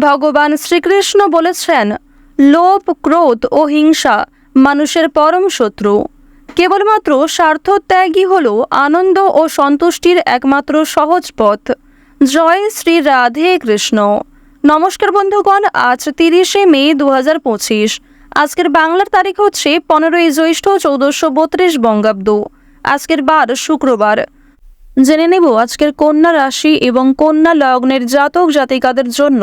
ভগবান শ্রীকৃষ্ণ বলেছেন লোভ ক্রোধ ও হিংসা মানুষের পরম শত্রু। কেবলমাত্র স্বার্থত্যাগই হল আনন্দ ও সন্তুষ্টির একমাত্র সহজ পথ। জয় শ্রী রাধে কৃষ্ণ। নমস্কার বন্ধুগণ, আজ তিরিশে মে দু হাজার পঁচিশ। আজকের বাংলার তারিখ হচ্ছে পনেরোই জ্যৈষ্ঠ চৌদ্দশো বত্রিশ বঙ্গাব্দ। আজকের বার শুক্রবার। জেনে নেব আজকের কন্যা রাশি এবং কন্যা লগ্নের জাতক জাতিকাদের জন্য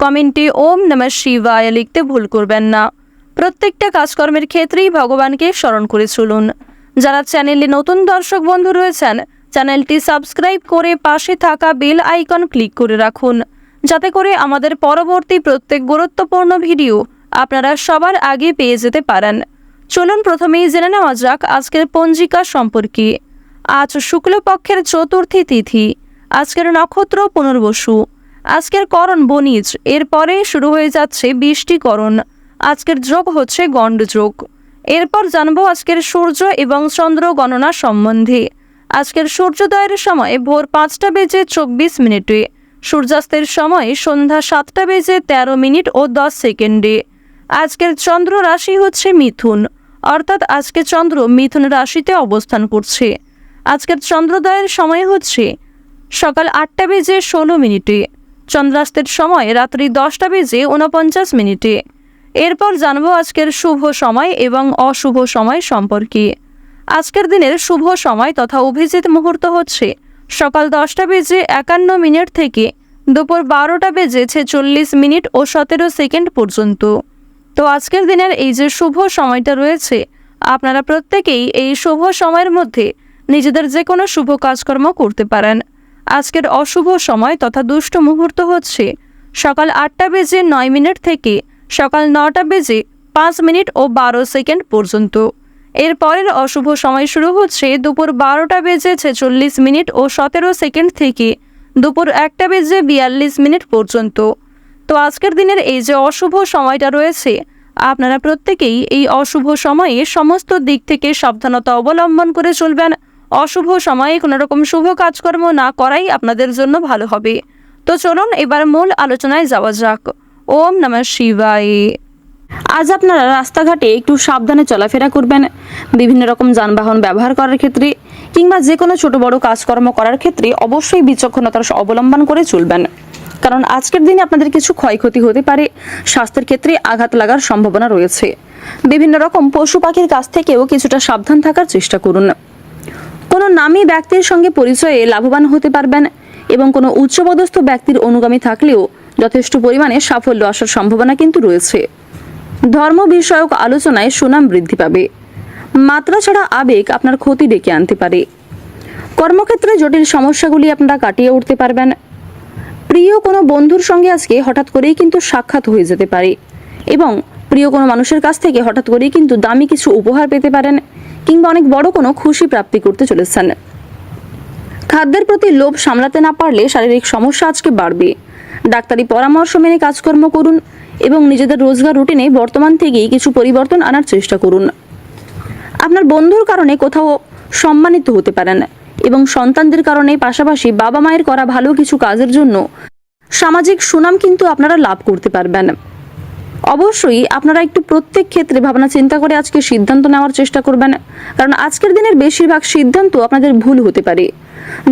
কমেন্টে ওম নমঃ শিবায় লিখতে ভুল করবেন না। প্রত্যেকটা কাজকর্মের ক্ষেত্রেই ভগবানকে স্মরণ করে চলুন। যারা চ্যানেলে নতুন দর্শক বন্ধু রয়েছেন, চ্যানেলটি সাবস্ক্রাইব করে পাশে থাকা বেল আইকন ক্লিক করে রাখুন। যাতে করে আমাদের পরবর্তী প্রত্যেক গুরুত্বপূর্ণ ভিডিও আপনারা সবার আগে পেয়ে যেতে পারেন। চলুন প্রথমেই জেনে নেওয়া যাক আজকের পঞ্জিকা সম্পর্কে। আজ শুক্লপক্ষের চতুর্থী তিথি। আজকের নক্ষত্র পুনর্বসু। আজকের করণ বনিজ এরপরে শুরু হয়ে যাচ্ছে বৃষ্টিকরণ আজকের যোগ হচ্ছে গণ্ড যোগ। এরপর জানব আজকের সূর্য এবং চন্দ্র গণনা সম্বন্ধে। আজকের সূর্যোদয়ের সময় ভোর পাঁচটা বেজে চব্বিশ মিনিটে, সূর্যাস্তের সময় সন্ধ্যা সাতটা বেজে তেরো মিনিট ও দশ সেকেন্ডে। আজকের চন্দ্র রাশি হচ্ছে মিথুন, অর্থাৎ আজকে চন্দ্র মিথুন রাশিতে অবস্থান করছে। আজকের চন্দ্রোদয়ের সময় হচ্ছে সকাল আটটা বেজে ষোলো মিনিটে চন্দ্রাস্তের সময় রাত্রি দশটা বেজে উনপঞ্চাশ মিনিটে। এরপর জানব আজকের শুভ সময় এবং অশুভ সময় সম্পর্কে। আজকের দিনের শুভ সময় তথা অভিজিৎ মুহূর্ত হচ্ছে সকাল দশটা বেজে একান্ন মিনিট থেকে দুপুর বারোটা বেজে ছেচল্লিশ মিনিট ও সতেরো সেকেন্ড পর্যন্ত। তো আজকের দিনের এই যে শুভ সময়টা রয়েছে, আপনারা প্রত্যেকেই এই শুভ সময়ের মধ্যে নিজেদের যে কোনো শুভ কাজকর্ম করতে পারেন। আজকের অশুভ সময় তথা দুষ্ট মুহূর্ত হচ্ছে। সকাল আটটা বেজে নয় মিনিট থেকে সকাল নটা বেজে পাঁচ মিনিট ও বারো সেকেন্ড পর্যন্ত। এর পরের অশুভ সময় শুরু হচ্ছে দুপুর বারোটা বেজে ছেচল্লিশ মিনিট ও সতেরো সেকেন্ড থেকে দুপুর একটা বেজে বিয়াল্লিশ মিনিট পর্যন্ত। তো আজকের দিনের এই যে অশুভ সময়টা রয়েছে, আপনারা প্রত্যেকেই এই অশুভ সময়ে সমস্ত দিক থেকে সাবধানতা অবলম্বন করে চলবেন। অশুভ সময়ে কোনো রকম শুভ কাজকর্ম না করাই আপনাদের জন্য ভালো হবে। তো চলুন এবার মূল আলোচনায় যাওয়া যাক। ওম নমঃ শিবায়। আজ আপনারা রাস্তাঘাটে একটু সাবধানে চলাফেরা করবেন, বিভিন্ন রকম যানবাহন ব্যবহার করার ক্ষেত্রে কিংবা যে কোনো ছোট বড় কাজকর্ম করার ক্ষেত্রে অবশ্যই বিচক্ষণতার অবলম্বন করে চলবেন। কারণ আজকের দিনে আপনাদের কিছু ক্ষয়ক্ষতি হতে পারে, স্বাস্থ্যের ক্ষেত্রে আঘাত লাগার সম্ভাবনা রয়েছে। বিভিন্ন রকম পশু পাখির কাছ থেকেও কিছুটা সাবধান থাকার চেষ্টা করুন। কোনো নামী ব্যক্তির সঙ্গে পরিচয়ে লাভবান হতে পারবেন এবং কোনো উচ্চপদস্থ ব্যক্তির অনুগামী থাকলেও যথেষ্ট পরিমাণে সাফল্য আসার সম্ভাবনা কিন্তু রয়েছে। ধর্ম বিষয়ক আলোচনায় সুনাম বৃদ্ধি পাবে। মাত্রা ছাড়া আবেগ আপনার ক্ষতি ডেকে আনতে পারে। কর্মক্ষেত্রে জটিল সমস্যাগুলি আপনারা কাটিয়ে উঠতে পারবেন। প্রিয় কোনো বন্ধুর সঙ্গে আজকে হঠাৎ করেই কিন্তু সাক্ষাৎ হয়ে যেতে পারে এবং প্রিয় কোনো মানুষের কাছ থেকে হঠাৎ করেই কিন্তু দামি কিছু উপহার পেতে পারেন। কিংবা অনেক বড় কোনো খুশি প্রাপ্তি করতে চলেছেন। খাদ্যের প্রতি লোভ সামলাতে না পারলে শারীরিক সমস্যা আজকে বাড়বে। ডাক্তারি পরামর্শ মেনে কাজকর্ম করুন এবং নিজেদের রোজগার রুটিনে বর্তমান থেকেই কিছু পরিবর্তন আনার চেষ্টা করুন। আপনার বন্ধুর কারণে কোথাও সম্মানিত হতে পারেন এবং সন্তানদের কারণে পাশাপাশি বাবা মায়ের করা ভালো কিছু কাজের জন্য সামাজিক সুনাম কিন্তু আপনারা লাভ করতে পারবেন। অবশ্যই আপনারা একটু প্রত্যেক ক্ষেত্রে ভাবনা চিন্তা করে আজকে সিদ্ধান্ত নেওয়ার চেষ্টা করবেন, কারণ আজকের দিনের বেশিরভাগ সিদ্ধান্ত আপনাদের ভুল হতে পারে।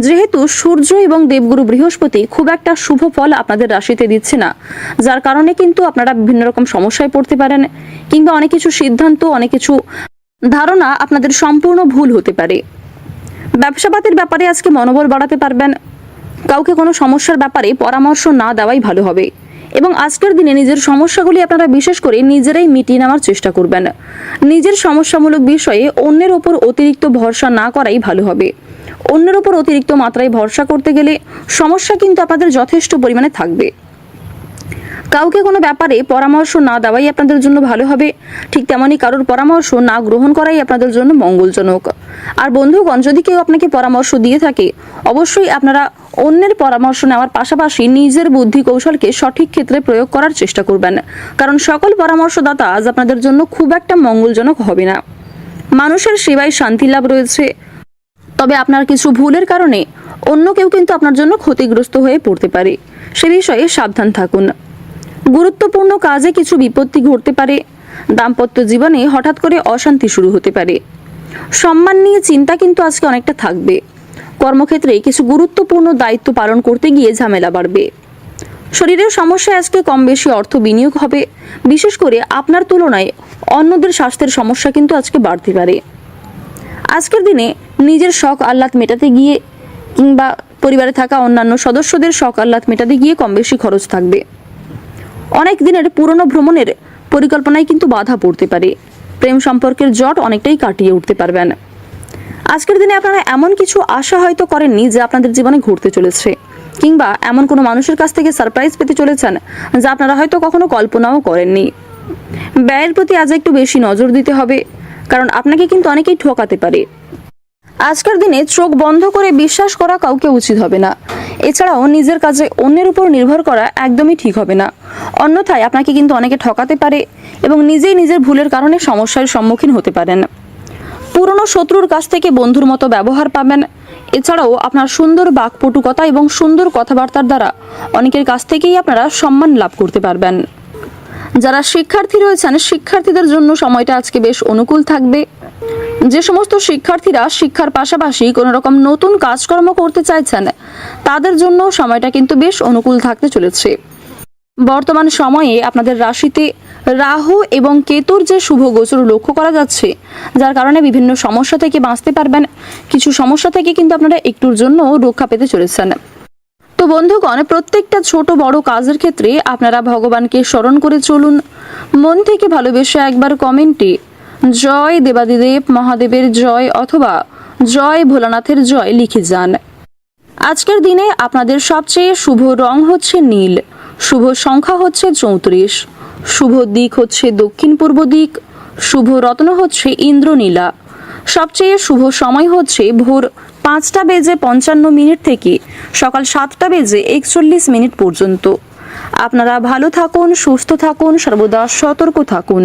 যেহেতু সূর্য এবং দেবগুরু বৃহস্পতি খুব একটা শুভ ফল আপনাদের রাশিতে দিচ্ছে না, যার কারণে কিন্তু আপনারা বিভিন্ন রকম সমস্যায় পড়তে পারেন, কিংবা অনেক কিছু সিদ্ধান্ত, অনেক কিছু ধারণা আপনাদের সম্পূর্ণ ভুল হতে পারে। ব্যবসাপাতির ব্যাপারে আজকে মনোবল বাড়াতে পারবেন, কাউকে কোনো সমস্যার ব্যাপারে পরামর্শ না দেওয়াই ভালো হবে। এবং আজকের দিনে নিজের সমস্যাগুলি আপনারা বিশেষ করে নিজেরাই মিটিয়ে নেওয়ার চেষ্টা করবেন। নিজের সমস্যামূলক বিষয়ে অন্যের ওপর অতিরিক্ত ভরসা না করাই ভালো হবে। অন্যের ওপর অতিরিক্ত মাত্রায় ভরসা করতে গেলে সমস্যা কিন্তু আপনাদের যথেষ্ট পরিমাণে থাকবে। কাউকে কোনো ব্যাপারে পরামর্শ না দেওয়াই আপনাদের জন্য ভালো হবে। ঠিক তেমনই কারোর পরামর্শ না গ্রহণ করাই আপনাদের জন্য মঙ্গলজনক। আর বন্ধুগণ, যদি কেউ আপনাকে পরামর্শ দিয়ে থাকে, অবশ্যই আপনারা অন্যের পরামর্শ নেওয়ার পাশাপাশি নিজের বুদ্ধি কৌশলকে সঠিক ক্ষেত্রে প্রয়োগ করার চেষ্টা করবেন। কারণ সকল পরামর্শদাতা আজ আপনাদের জন্য খুব একটা মঙ্গলজনক হবে না। মানুষের সেবায় শান্তি লাভ রয়েছে। তবে আপনার কিছু ভুলের কারণে অন্য কেউ কিন্তু আপনার জন্য ক্ষতিগ্রস্ত হয়ে পড়তে পারে। সে বিষয়ে সাবধান থাকুন। গুরুত্বপূর্ণ কাজে কিছু বিপত্তি ঘটতে পারে। দাম্পত্য জীবনে হঠাৎ করে অশান্তি শুরু হতে পারে। সম্মান নিয়ে চিন্তা কিন্তু আজকে অনেকটা থাকবে। কর্মক্ষেত্রে কিছু গুরুত্বপূর্ণ দায়িত্ব পালন করতে গিয়ে ঝামেলা বাড়বে। শরীরের সমস্যায় আজকে কম বেশি অর্থ বিনিয়োগ হবে। বিশেষ করে আপনার তুলনায় অন্যদের স্বাস্থ্যের সমস্যা কিন্তু আজকে বাড়তে পারে। আজকের দিনে নিজের শখ আহ্লাদ মেটাতে গিয়ে কিংবা পরিবারে থাকা অন্যান্য সদস্যদের শখ আহ্লাদ মেটাতে গিয়ে কম বেশি খরচ থাকবে। অনেক দিনের পুরনো ভ্রমণের পরিকল্পনায় কিন্তু বাধা পড়তে পারে। প্রেম সম্পর্কের জট অনেকটাই কাটিয়ে উঠতে পারবেন। আজকের দিনে আপনারা এমন কিছু আশা হয়তো করেননি যে আপনাদের জীবনে ঘটতে চলেছে, কিংবা এমন কোনো মানুষের কাছ থেকে সারপ্রাইজ পেতে চলেছেন যা আপনারা হয়তো কখনো কল্পনাও করেননি। ব্যয়ের প্রতি আজ একটু বেশি নজর দিতে হবে, কারণ আপনাকে কিন্তু অনেকেই ঠকাতে পারে। আজকের দিনে চোখ বন্ধ করে বিশ্বাস করা কাউকে উচিত হবে না। এছাড়াও নিজের কাজে অন্যের উপর নির্ভর করা একদমই ঠিক হবে না। অন্যথায় আপনাকে কিন্তু অনেকে ঠকাতে পারে এবং নিজেই নিজের ভুলের কারণে সমস্যার সম্মুখীন হতে পারেন। পুরনো শত্রুর কাছ থেকে বন্ধুর মতো ব্যবহার পাবেন। এছাড়াও আপনার সুন্দর বাকপটুকতা এবং সুন্দর কথাবার্তার দ্বারা অনেকের কাছ থেকেই আপনারা সম্মান লাভ করতে পারবেন। যারা শিক্ষার্থী রয়েছেন, শিক্ষার্থীদের জন্য সময়টা আজকে বেশ অনুকূল থাকবে। যে সমস্ত শিক্ষার্থীরা শিক্ষার পাশাপাশি কোনো রকম নতুন কাজকর্ম করতে চাইছেন, তাদের জন্য সময়টা কিন্তু বেশ অনুকূল থাকতে চলেছে। বর্তমান সময়ে আপনাদের রাশিতে রাহু এবং কেতুর যে শুভ গোচর লক্ষ্য করা যাচ্ছে, যার কারণে বিভিন্ন সমস্যা থেকে বাঁচতে পারবেন। কিছু সমস্যা থেকে কিন্তু আপনারা একটুর জন্য রক্ষা পেতে চলেছেন। তো বন্ধুগণ, প্রত্যেকটা ছোট বড় কাজের ক্ষেত্রে আপনারা ভগবানকে স্মরণ করে চলুন। মন থেকে ভালোবেসে একবার কমেন্টে জয় দেবাদিদেব মহাদেবের জয় অথবা জয় ভোলানাথের জয় লিখে যান। আজকের দিনে আপনাদের সবচেয়ে শুভ রং হচ্ছে নীল। শুভ সংখ্যা হচ্ছে চৌত্রিশ। শুভ দিক হচ্ছে দক্ষিণ পূর্ব দিক। শুভ রত্ন হচ্ছে ইন্দ্রনীলা। সবচেয়ে শুভ সময় হচ্ছে ভোর পাঁচটা বেজে পঞ্চান্ন মিনিট থেকে সকাল সাতটা বেজে একচল্লিশ মিনিট পর্যন্ত। আপনারা ভালো থাকুন, সুস্থ থাকুন, সর্বদা সতর্ক থাকুন।